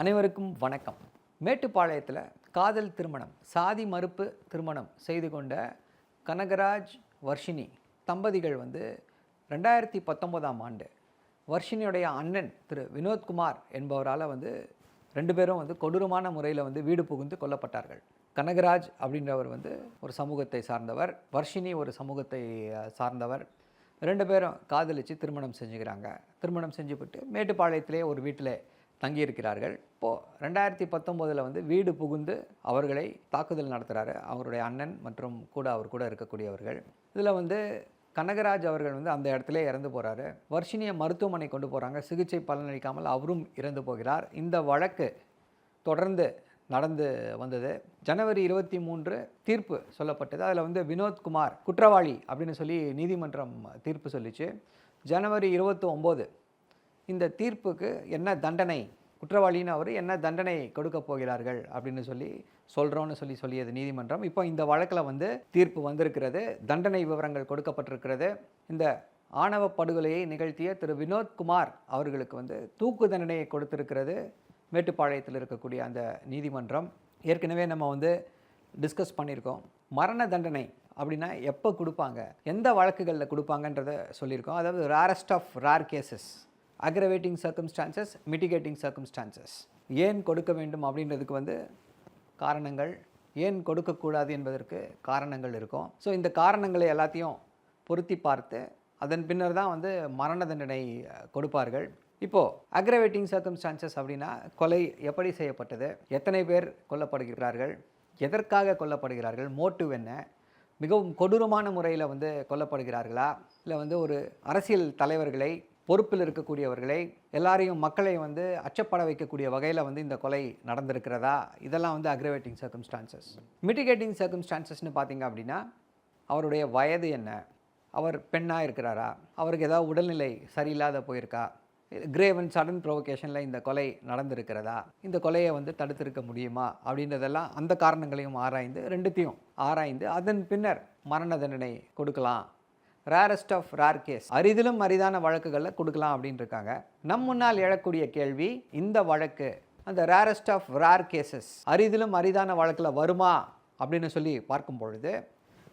அனைவருக்கும் வணக்கம். மேட்டுப்பாளையத்தில் காதல் திருமணம் சாதி மறுப்பு திருமணம் செய்து கொண்ட கனகராஜ் வர்ஷினி தம்பதிகள் வந்து ரெண்டாயிரத்தி பத்தொம்போதாம் ஆண்டு வர்ஷினியுடைய அண்ணன் திரு வினோத்குமார் என்பவரால் வந்து ரெண்டு பேரும் வந்து கொடூரமான முறையில் வந்து வீடு புகுந்து கொல்லப்பட்டார்கள். கனகராஜ் அப்படின்றவர் வந்து ஒரு சமூகத்தை சார்ந்தவர் வர்ஷினி ஒரு சமூகத்தை சார்ந்தவர். ரெண்டு பேரும் காதலித்து திருமணம் செஞ்சுக்கிறாங்க. திருமணம் செஞ்சுவிட்டு மேட்டுப்பாளையத்திலே ஒரு வீட்டில் தங்கியிருக்கிறார்கள். இப்போது ரெண்டாயிரத்தி பத்தொம்போதில் வந்து வீடு புகுந்து அவர்களை தாக்குதல் நடத்துகிறாரு அவருடைய அண்ணன் மற்றும் கூட அவர் கூட இருக்கக்கூடியவர்கள். இதில் வந்து கனகராஜ் அவர்கள் வந்து அந்த இடத்துல இறந்து போகிறாரு வர்ஷினியை மருத்துவமனை கொண்டு போகிறாங்க சிகிச்சை பலனளிக்காமல் அவரும் இறந்து போகிறார். இந்த வழக்கு தொடர்ந்து நடந்து வந்தது. ஜனவரி இருபத்தி மூன்று தீர்ப்பு சொல்லப்பட்டது. அதில் வந்து வினோத்குமார் குற்றவாளி அப்படின்னு சொல்லி நீதிமன்றம் தீர்ப்பு சொல்லிச்சு. ஜனவரி இருபத்தி ஒம்பது இந்த தீர்ப்புக்கு என்ன தண்டனை? குற்றவாளின்னு அவர் என்ன தண்டனை கொடுக்க போகிறார்கள்? அப்படின்னு சொல்லி சொல்கிறோன்னு சொல்லி சொல்லியது நீதிமன்றம். இப்போ இந்த வழக்கில் வந்து தீர்ப்பு வந்திருக்கிறது. தண்டனை விவரங்கள் கொடுக்கப்பட்டிருக்கிறது. இந்த ஆணவ படுகொலையை நிகழ்த்திய திரு வினோத்குமார் அவர்களுக்கு வந்து தூக்கு தண்டனையை கொடுத்திருக்கிறது. மேட்டுப்பாளையத்தில் இருக்கக்கூடிய அந்த நீதிமன்றம். ஏற்கனவே நம்ம வந்து டிஸ்கஸ் பண்ணியிருக்கோம். மரண தண்டனை அப்படின்னா எப்போ கொடுப்பாங்க? எந்த வழக்குகளில் கொடுப்பாங்கன்றத சொல்லியிருக்கோம். அதாவது rarest of rare cases aggravating circumstances mitigating circumstances ஏன் கொடுக்க வேண்டும் அப்படின்றதுக்கு வந்து காரணங்கள் ஏன் கொடுக்கக்கூடாது என்பதற்கு காரணங்கள் இருக்கும். ஸோ இந்த காரணங்களை எல்லாத்தையும் பொருத்தி பார்த்து அதன் பின்னர் தான் வந்து மரண தண்டனை கொடுப்பார்கள். இப்போது அக்ரவேட்டிங் சர்க்கம்ஸ்டான்சஸ் அப்படின்னா கொலை எப்படி செய்யப்பட்டது? எத்தனை பேர் கொல்லப்படுகிறார்கள்? எதற்காக கொல்லப்படுகிறார்கள்? மோட்டிவ் என்ன? மிகவும் கொடூரமான முறையில் வந்து கொல்லப்படுகிறார்களா? இல்லை வந்து ஒரு அரசியல் தலைவர்களை பொறுப்பில் இருக்கக்கூடியவர்களை எல்லாரையும் மக்களை வந்து அச்சப்பட வைக்கக்கூடிய வகையில் வந்து இந்த கொலை நடந்திருக்கிறதா? இதெல்லாம் வந்து அக்ரவேட்டிங் சர்க்கம்ஸ்டான்சஸ் மிட்டிகேட்டிங் சர்க்கம்ஸ்டான்சஸ்னு பார்த்தீங்க அப்படின்னா அவருடைய வயது என்ன? அவர் பெண்ணாக இருக்கிறாரா? அவருக்கு ஏதாவது உடல்நிலை சரியில்லாத போயிருக்கா? கிரேவ் அண்ட் சடன் ப்ரொவோகேஷனில் இந்த கொலை நடந்திருக்கிறதா? இந்த கொலையை வந்து தடுத்திருக்க முடியுமா? அப்படின்றதெல்லாம் அந்த காரணங்களையும் ஆராய்ந்து ரெண்டுத்தையும் ஆராய்ந்து அதன் பின்னர் மரண தண்டனை கொடுக்கலாம். ரேரஸ்ட் ஆஃப் ரேர் கேஸ் அரிதிலும் அரிதான வழக்குகளில் கொடுக்கலாம் அப்படின்னு இருக்காங்க நம் முன்னால் எழக்கூடிய கேள்வி இந்த வழக்கு அந்த ரேரஸ்ட் ஆஃப் ரேர் கேசஸ் அரிதிலும் அரிதான வழக்கில் வருமா அப்படின்னு சொல்லி பார்க்கும் பொழுது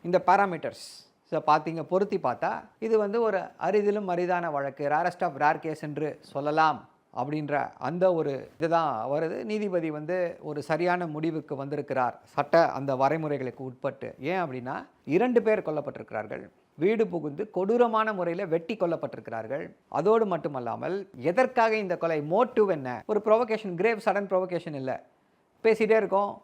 இந்த பாராமீட்டர்ஸ் ஸோ பார்த்தீங்க பொருத்தி பார்த்தா இது வந்து ஒரு அரிதிலும் அரிதான வழக்கு ரேரஸ்ட் ஆஃப் ரேர் கேஸ் என்று சொல்லலாம் அப்படின்ற அந்த ஒரு இதுதான். வருது நீதிபதி வந்து ஒரு சரியான முடிவுக்கு வந்திருக்கிறார். சட்ட அந்த வரைமுறைகளுக்கு உட்பட்டு. ஏன் அப்படின்னா இரண்டு பேர் கொல்லப்பட்டிருக்கிறார்கள். வீடு புகுந்து கொடூரமான முறையில் வெட்டி கொல்லப்பட்டிருக்கிறார்கள். அதோடு மட்டுமல்லாமல் எதற்காக இந்த கொலை? மோட்டிவ் என்ன? ஒரு ப்ரொவகேஷன் கிரேவ் சடன் ப்ரொவகேஷன் இல்லை. பேசிகிட்டே இருக்கோம்.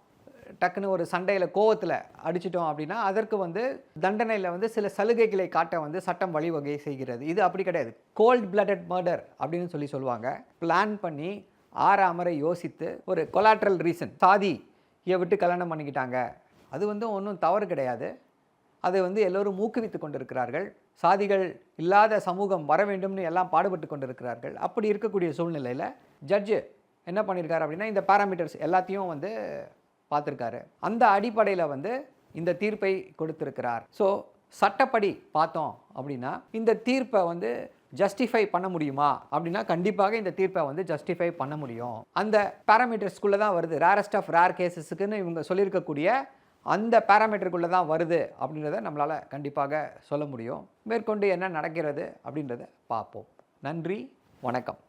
டக்குன்னு ஒரு சண்டையில் கோவத்தில் அடிச்சிட்டோம் அப்படின்னா அதற்கு வந்து தண்டனையில் வந்து சில சலுகைகளை காட்ட வந்து சட்டம் வழிவகை செய்கிறது. இது அப்படி கிடையாது. கோல்ட் blooded மர்டர் அப்படின்னு சொல்லி சொல்லுவாங்க. பிளான் பண்ணி ஆற அமர யோசித்து ஒரு கொலாட்ரல் ரீசன் சாதியை விட்டு கல்யாணம் பண்ணிக்கிட்டாங்க. அது வந்து ஒன்றும் தவறு கிடையாது. அதை வந்து எல்லோரும் ஊக்குவித்து கொண்டிருக்கிறார்கள். சாதிகள் இல்லாத சமூகம் வர வேண்டும்னு எல்லாம் பாடுபட்டு கொண்டிருக்கிறார்கள். அப்படி இருக்கக்கூடிய சூழ்நிலையில் ஜட்ஜு என்ன பண்ணியிருக்காரு அப்படின்னா இந்த பாராமீட்டர்ஸ் எல்லாத்தையும் வந்து பார்த்துருக்காரு. அந்த அடிப்படையில் வந்து இந்த தீர்ப்பை கொடுத்திருக்கிறார். ஸோ சட்டப்படி பார்த்தோம் அப்படின்னா இந்த தீர்ப்பை வந்து ஜஸ்டிஃபை பண்ண முடியுமா? அப்படின்னா கண்டிப்பாக இந்த தீர்ப்பை வந்து ஜஸ்டிஃபை பண்ண முடியும். அந்த பேராமீட்டர்ஸ்குள்ளே தான் வருது. ரேரஸ்ட் ஆஃப் ரேர் கேசஸுக்குன்னு இவங்க சொல்லியிருக்கக்கூடிய அந்த பேராமீட்டருக்குள்ளே தான் வருது அப்படின்றத நம்மளால் கண்டிப்பாக சொல்ல முடியும். மேற்கொண்டு என்ன நடக்கிறது அப்படின்றத பார்ப்போம். நன்றி வணக்கம்.